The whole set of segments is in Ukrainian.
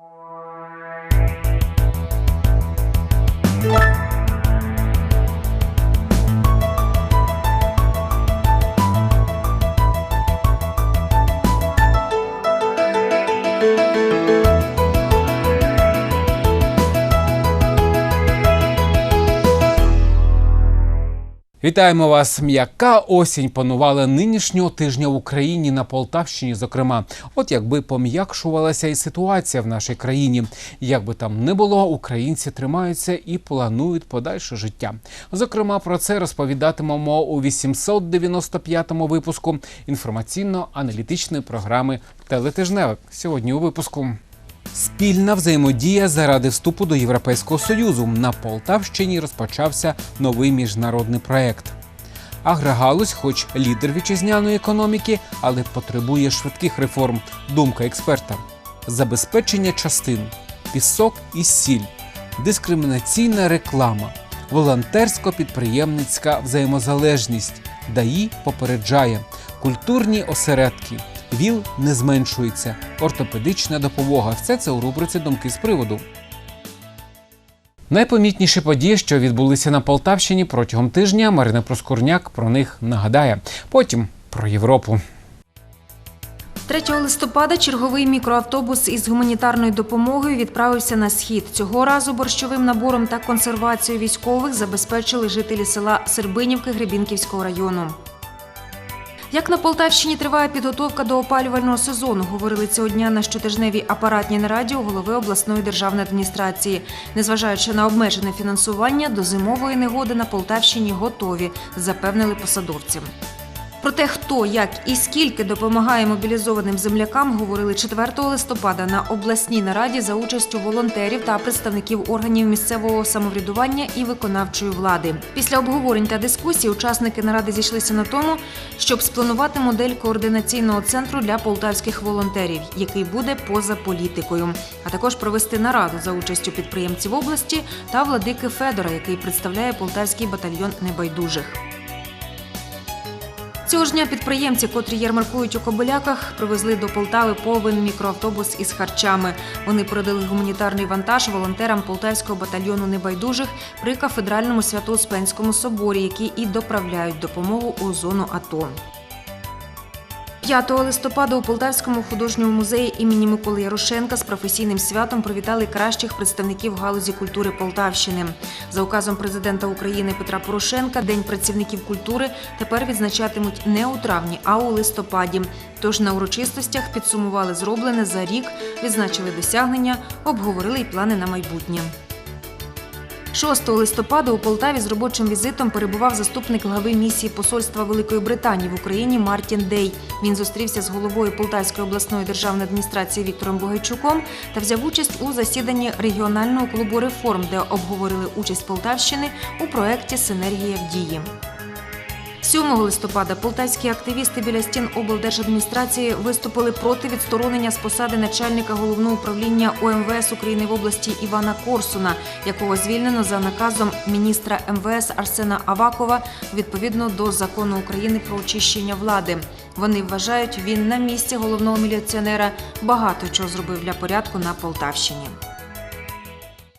Thank you. Вітаємо вас. М'яка осінь панувала нинішнього тижня в Україні на Полтавщині. Зокрема, от якби пом'якшувалася і ситуація в нашій країні. Як би там не було, українці тримаються і планують подальше життя. Зокрема, про це розповідатимемо у 895-му випуску інформаційно-аналітичної програми Телетижневик. Сьогодні у випуску. Спільна взаємодія заради вступу до Європейського союзу на Полтавщині розпочався новий міжнародний проект. Агрогалузь, хоч лідер вітчизняної економіки, але потребує швидких реформ. Думка експерта: забезпечення частин, пісок і сіль, дискримінаційна реклама, волонтерсько-підприємницька взаємозалежність. ДАІ попереджає культурні осередки. ВІЛ не зменшується. Ортопедична допомога. Все це у рубриці Думки з приводу. Найпомітніші події, що відбулися на Полтавщині протягом тижня, Марина Проскурняк про них нагадає. Потім про Європу. 3 листопада черговий мікроавтобус із гуманітарною допомогою відправився на схід. Цього разу борщовим набором та консервацією військових забезпечили жителі села Сербинівки Гребінківського району. Як на Полтавщині триває підготовка до опалювального сезону, говорили цього дня на щотижневій апаратній нараді у голови обласної державної адміністрації. Незважаючи на обмежене фінансування, до зимової негоди на Полтавщині готові, запевнили посадовці. Про те, хто, як і скільки допомагає мобілізованим землякам, говорили 4 листопада на обласній нараді за участю волонтерів та представників органів місцевого самоврядування і виконавчої влади. Після обговорень та дискусій учасники наради зійшлися на тому, щоб спланувати модель координаційного центру для полтавських волонтерів, який буде поза політикою, а також провести нараду за участю підприємців області та владики Федора, який представляє полтавський батальйон небайдужих. Цього ж дня підприємці, котрі ярмаркують у Кобиляках, привезли до Полтави повен мікроавтобус із харчами. Вони передали гуманітарний вантаж волонтерам полтавського батальйону небайдужих при кафедральному Свято-Успенському соборі, які і доправляють допомогу у зону АТО. 5 листопада у Полтавському художньому музеї імені Миколи Ярошенка з професійним святом привітали кращих представників галузі культури Полтавщини. За указом президента України Петра Порошенка День працівників культури тепер відзначатимуть не у травні, а у листопаді. Тож на урочистостях підсумували зроблене за рік, відзначили досягнення, обговорили й плани на майбутнє. 6 листопада у Полтаві з робочим візитом перебував заступник глави місії посольства Великої Британії в Україні Мартін Дей. Він зустрівся з головою Полтавської обласної державної адміністрації Віктором Богайчуком та взяв участь у засіданні регіонального клубу реформ, де обговорили участь Полтавщини у проєкті Синергія в дії. 7 листопада полтавські активісти біля стін облдержадміністрації виступили проти відсторонення з посади начальника головного управління ОМВС України в області Івана Корсуна, якого звільнено за наказом міністра МВС Арсена Авакова відповідно до закону України про очищення влади. Вони вважають, він на місці головного міліціонера багато чого зробив для порядку на Полтавщині.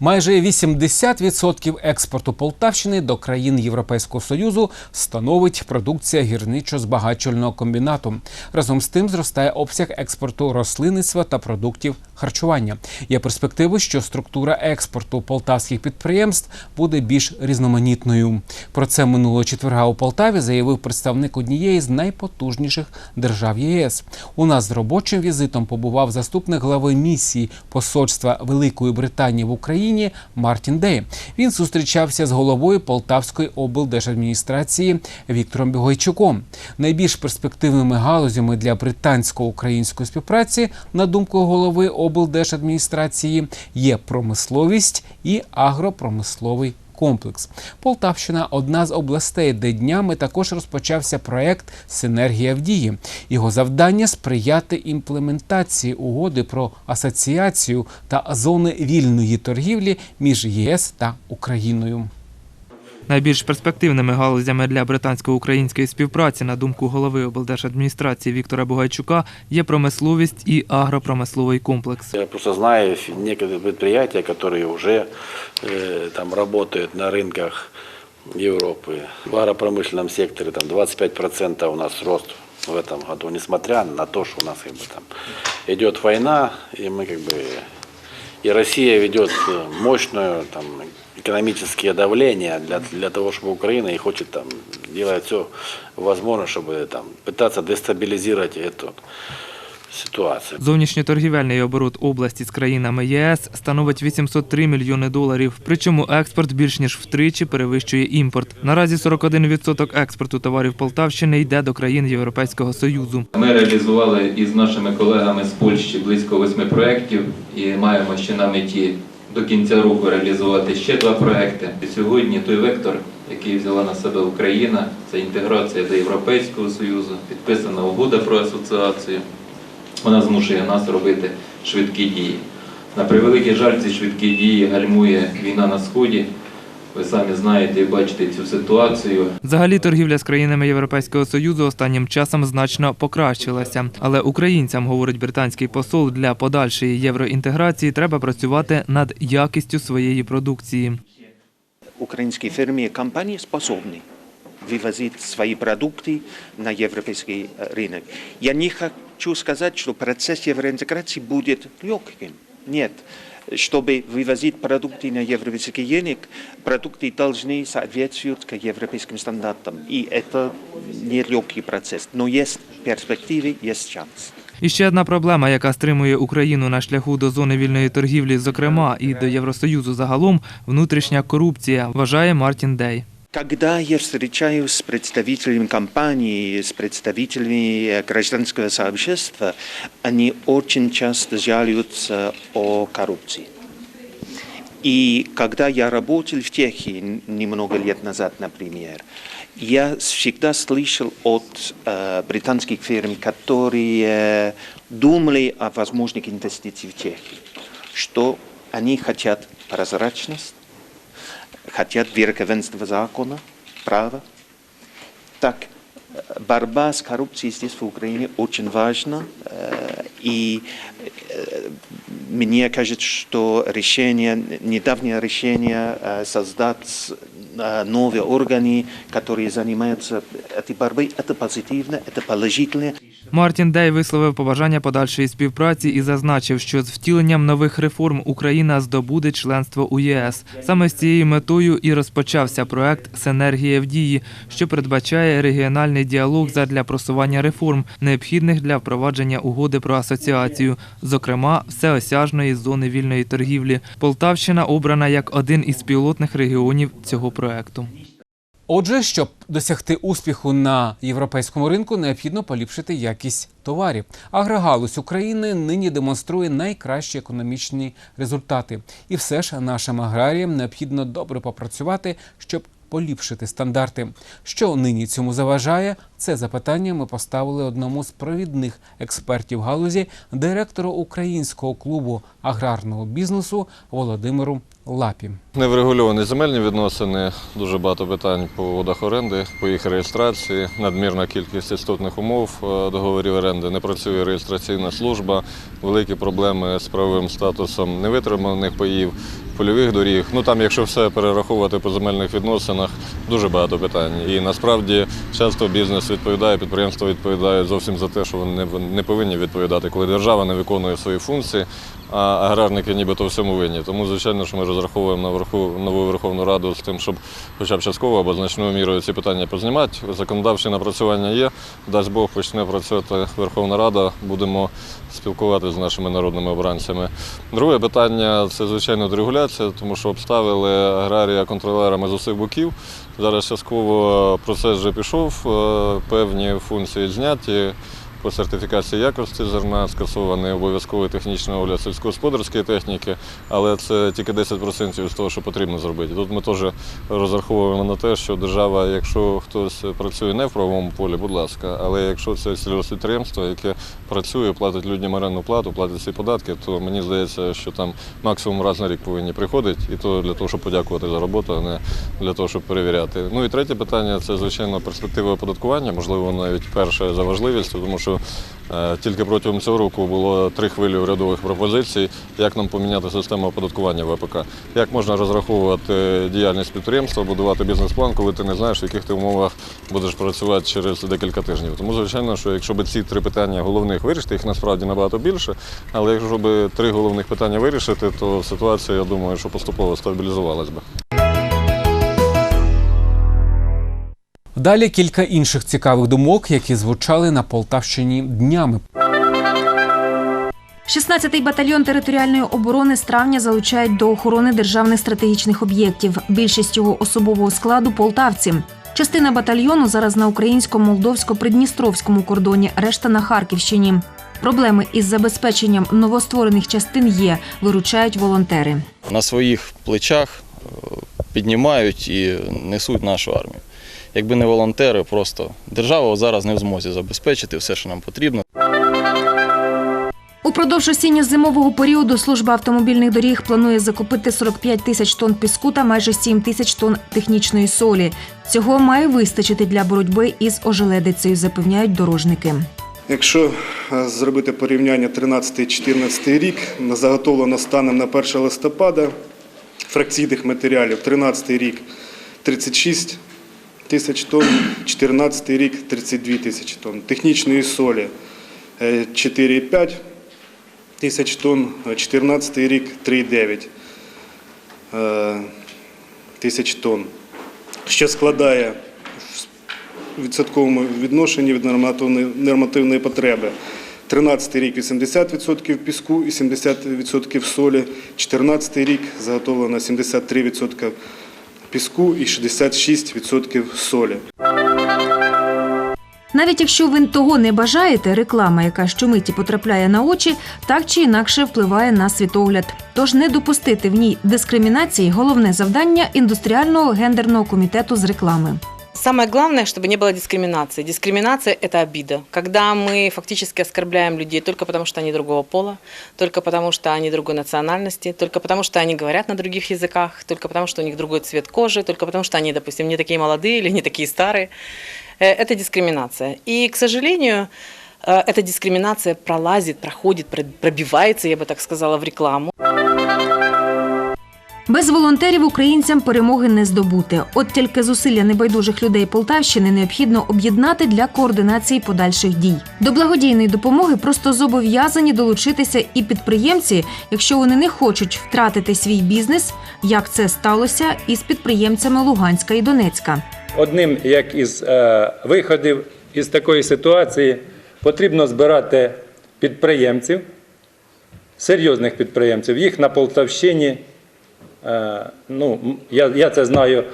Майже 80% експорту Полтавщини до країн Європейського союзу становить продукція гірничо-збагачувального комбінату. Разом з тим зростає обсяг експорту рослинництва та продуктів харчування. Є перспективи, що структура експорту полтавських підприємств буде більш різноманітною. Про це минулого четверга у Полтаві заявив представник однієї з найпотужніших держав ЄС. У нас з робочим візитом побував заступник глави місії посольства Великої Британії в Україні. Україні Мартін Дей. Він зустрічався з головою Полтавської облдержадміністрації Віктором Бігойчуком. Найбільш перспективними галузями для британсько-української співпраці, на думку голови облдержадміністрації, є промисловість і агропромисловий комплекс. Полтавщина одна з областей, де днями також розпочався проект Синергія в дії. Його завдання сприяти імплементації угоди про асоціацію та зони вільної торгівлі між ЄС та Україною. Найбільш перспективними галузями для британсько-української співпраці, на думку голови облдержадміністрації Віктора Бугайчука, є промисловість і агропромисловий комплекс. Я просто знаю фи- некоторые предприятия, которые уже э, там работают на рынках Европы. В агропромышленном секторе там 25% у нас рост в этом году, несмотря на то, что у нас как бы, там идет война, и мы как бы и Россия ведет э, мощное там, экономическое давление для, для того, чтобы Украина и хочет там делать все возможное, чтобы там пытаться дестабилизировать эту ситуацию. Зовнішньоторгівельний оборот області з країнами ЄС становить 803 мільйони доларів. Причому експорт більш ніж втричі перевищує імпорт. Наразі 41% експорту товарів Полтавщини йде до країн Європейського союзу. Ми реалізували із нашими колегами з Польщі близько восьми проєктів і маємо ще на меті до кінця року реалізувати ще два проекти. І сьогодні той вектор, який взяла на себе Україна, це інтеграція до Європейського Союзу, підписана угода про асоціацію Вона змушує нас робити швидкі дії. На превеликий жаль, ці швидкі дії гальмує війна на сході. Ви самі знаєте і бачите цю ситуацію. Взагалі торгівля з країнами Європейського союзу останнім часом значно покращилася. Але українцям, говорить британський посол, для подальшої євроінтеграції треба працювати над якістю своєї продукції. украинские фирмы и компании способны вывозить свои продукты на европейский э, рынок. Я не хочу сказать, что процесс евроинтеграции будет легким. Нет. Чтобы вывозить продукты на европейский рынок, продукты должны соответствовать к европейским стандартам. И это не легкий процесс. Но есть перспективы, есть шанс. І ще одна проблема, яка стримує Україну на шляху до зони вільної торгівлі, зокрема і до Євросоюзу загалом, внутрішня корупція, вважає Мартін Дей. Когда я встречаюсь с представителями компаний, с представителями э, гражданского сообщества, они очень часто жалуются о коррупции. И когда я работал в Чехии немного лет назад, например, я всегда слышал от э, британских фирм, которые думали о возможных инвестициях в Чехию, что они хотят прозрачность, хотят верховенства закона, права. Так, э, борьба с коррупцией здесь в Украине очень важна. э, И э, мне кажется, что решение, недавнее решение создать новые органы, которые занимаются этой борьбой, это позитивно, это положительно. Мартін Дей висловив побажання подальшої співпраці і зазначив, що з втіленням нових реформ Україна здобуде членство у ЄС. Саме з цією метою і розпочався проект Синергія в дії, що передбачає регіональний діалог задля просування реформ, необхідних для впровадження угоди про асоціацію, зокрема всеосяжної зони вільної торгівлі. Полтавщина обрана як один із пілотних регіонів цього проекту. Отже, щоб досягти успіху на європейському ринку, необхідно поліпшити якість товарів. Агрогалузь України нині демонструє найкращі економічні результати. І все ж нашим аграріям необхідно добре попрацювати, щоб поліпшити стандарти. Що нині цьому заважає? Це запитання ми поставили одному з провідних експертів галузі, директору українського клубу аграрного бізнесу Володимиру Лапі. Неврегульовані земельні відносини, дуже багато питань по водах оренди, по їх реєстрації, надмірна кількість істотних умов е, договорів оренди, не працює реєстраційна служба, великі проблеми з правовим статусом невитриманих паїв, польових доріг. Ну там, якщо все перераховувати по земельних відносинах, дуже багато питань. І насправді часто бізнес відповідає, підприємства відповідають зовсім за те, що вони не- повинні відповідати, коли держава не виконує свої функції, а аграрники нібито всьому винні. Тому, звичайно, що ми розраховуємо на верху нову Верховну Раду з тим, щоб хоча б частково або значною мірою ці питання познімати. Законодавчі напрацювання є. Дасть Бог почне працювати Верховна Рада. Будемо спілкуватися з нашими народними обранцями. Друге питання це звичайно дерегуляція, тому що обставили аграрія контролерами з усіх боків. Зараз частково процес вже пішов, е, певні функції зняті. По сертифікації якості зерна, скасований обов'язковий технічний огляд сільськогосподарської техніки, але це тільки 10% з того, що потрібно зробити. Тут ми теж розраховуємо на те, що держава, якщо хтось працює не в правовому полі, будь ласка, але якщо це сільгоспідприємство, яке працює, платить людям орендну плату, платить всі податки, то мені здається, що там максимум раз на рік повинні приходити, і то для того, щоб подякувати за роботу, а не для того, щоб перевіряти. Ну і третє питання це звичайно перспективи оподаткування, можливо, навіть перше за важливістю, тому що е, тільки протягом цього року було три хвилі урядових пропозицій, як нам поміняти систему оподаткування ВПК, як можна розраховувати діяльність підприємства, будувати бізнес-план, коли ти не знаєш, в яких ти умовах будеш працювати через декілька тижнів. Тому, звичайно, що якщо б ці три питання головних вирішити, їх насправді набагато більше, але якщо б три головних питання вирішити, то ситуація, я думаю, що поступово стабілізувалась би. Далі кілька інших цікавих думок, які звучали на Полтавщині днями. 16-й батальйон територіальної оборони з травня залучають до охорони державних стратегічних об'єктів. Більшість його особового складу полтавці. Частина батальйону зараз на українсько-молдовсько-придністровському кордоні, решта на Харківщині. Проблеми із забезпеченням новостворених частин є, виручають волонтери. на своїх плечах е, піднімають і несуть нашу армію. Якби не волонтери, просто держава зараз не в змозі забезпечити все, що нам потрібно. Упродовж осінньо-зимового періоду служба автомобільних доріг планує закупити 45 тисяч тонн піску та майже 7 тисяч тонн технічної солі. Цього має вистачити для боротьби із ожеледицею, запевняють дорожники. Якщо е, зробити порівняння 13-14 рік, заготовлено станом на 1 листопада фракційних матеріалів 13 рік 36 тисяч тонн, 14 рік 32 тисячі тонн, технічної солі е, 4,5 тисяч тонн, 14 рік 3,9 е, тисяч тонн, що складає в відсотковому відношенні від нормативної потреби. 13 рік 80% піску і 70% солі, 14 рік заготовлено 73% піску і 66% солі. Навіть якщо ви того не бажаєте, реклама, яка щомиті потрапляє на очі, так чи інакше впливає на світогляд. Тож не допустити в ній дискримінації головне завдання індустріального гендерного комітету з реклами. Самое главное, чтобы не было дискриминации. Дискриминация – это обида. Когда мы фактически оскорбляем людей только потому, что они другого пола, только потому, что они другой национальности, только потому, что они говорят на других языках, только потому, что у них другой цвет кожи, только потому, что они, допустим, не такие молодые или не такие старые. Э, Это дискриминация. И, к сожалению, э, эта дискриминация пролазит, проходит, про- пробивается, я бы так сказала, в рекламу. Без волонтерів українцям перемоги не здобути. От тільки зусилля небайдужих людей Полтавщини необхідно об'єднати для координації подальших дій. До благодійної допомоги просто зобов'язані долучитися і підприємці, якщо вони не хочуть втратити свій бізнес, як це сталося із підприємцями Луганська і Донецька. Одним як із е, виходів із такої ситуації потрібно збирати підприємців, серйозних підприємців. Їх на Полтавщині, ну, я, я це знаю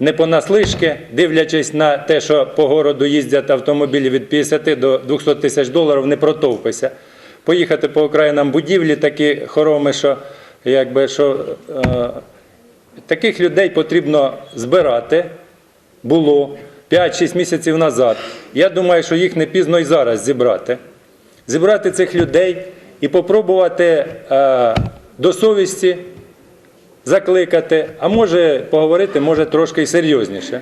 не понаслишки, дивлячись на те, що по городу їздять автомобілі від 50 до 200 тисяч доларів, не протовпися. Поїхати по окраїнам будівлі такі хороми, що якби що. Е, Таких людей потрібно збирати. Було 5-6 місяців назад. Я думаю, що їх не пізно і зараз зібрати. Зібрати цих людей і попробувати е, до совісті закликати, а може поговорити, може трошки й серйозніше.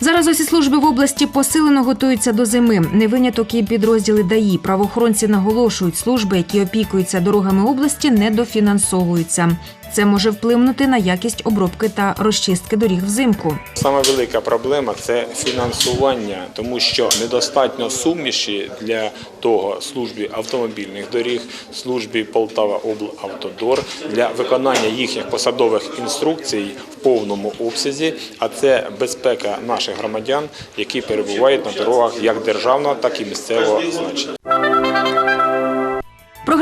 Зараз усі служби в області посилено готуються до зими. Не виняток і підрозділи ДАІ. Правоохоронці наголошують, служби, які опікуються дорогами області, недофінансовуються. Це може вплинути на якість обробки та розчистки доріг взимку. Саме велика проблема це фінансування, тому що недостатньо суміші для того службі автомобільних доріг, службі Полтава облавтодор для виконання їхніх посадових інструкцій в повному обсязі. А це безпека наших громадян, які перебувають на дорогах як державного, так і місцевого значення.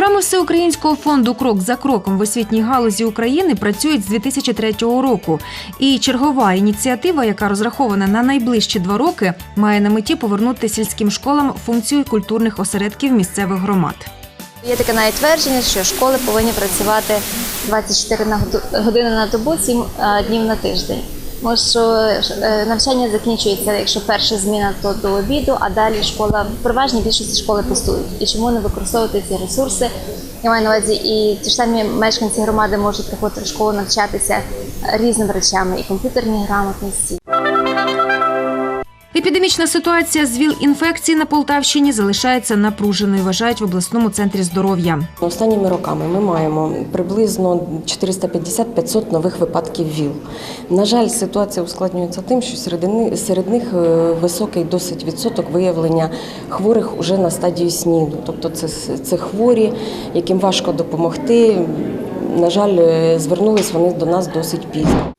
Програми Всеукраїнського фонду Крок за кроком в освітній галузі України працюють з 2003 року. І чергова ініціатива, яка розрахована на найближчі два роки, має на меті повернути сільським школам функцію культурних осередків місцевих громад. Є таке навіть твердження, що школи повинні працювати 24 години на добу, 7 е, днів на тиждень. Тому що е, навчання закінчується, якщо перша зміна, то до обіду, а далі школа переважно більшість школи пустують. І чому не використовувати ці ресурси? Я маю на увазі, і ті ж самі мешканці громади можуть приходити в школу навчатися різним речами, і комп'ютерній грамотності, Епідемічна ситуація з ВІЛ-інфекції на Полтавщині залишається напруженою, вважають в обласному центрі здоров'я. Останніми роками ми маємо приблизно 450-500 нових випадків ВІЛ. На жаль, ситуація ускладнюється тим, що серед, них е, високий досить відсоток виявлення хворих уже на стадії СНІДу. Тобто це, це хворі, яким важко допомогти. На жаль, е, звернулись вони до нас досить пізно.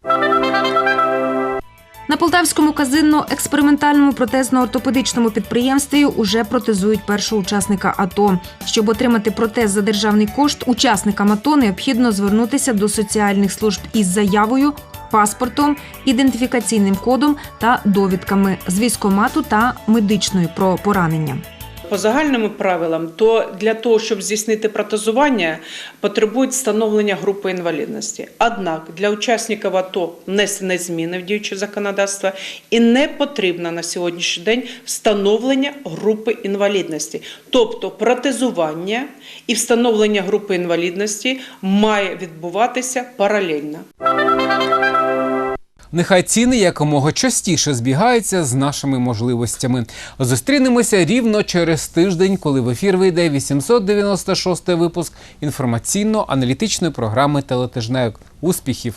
На полтавському казинно-експериментальному протезно-ортопедичному підприємстві уже протезують першого учасника АТО. Щоб отримати протез за державний кошт, учасникам АТО необхідно звернутися до соціальних служб із заявою, паспортом, ідентифікаційним кодом та довідками з військомату та медичною про поранення. По загальним правилам, то для того, щоб здійснити протезування, потребують встановлення групи інвалідності. Однак для учасників АТО внесені зміни в діюче законодавство і не потрібно на сьогоднішній день встановлення групи інвалідності. Тобто протезування і встановлення групи інвалідності має відбуватися паралельно. Нехай ціни якомога частіше збігаються з нашими можливостями. Зустрінемося рівно через тиждень, коли в ефір вийде 896 випуск інформаційно-аналітичної програми Телетижневик. Успіхів!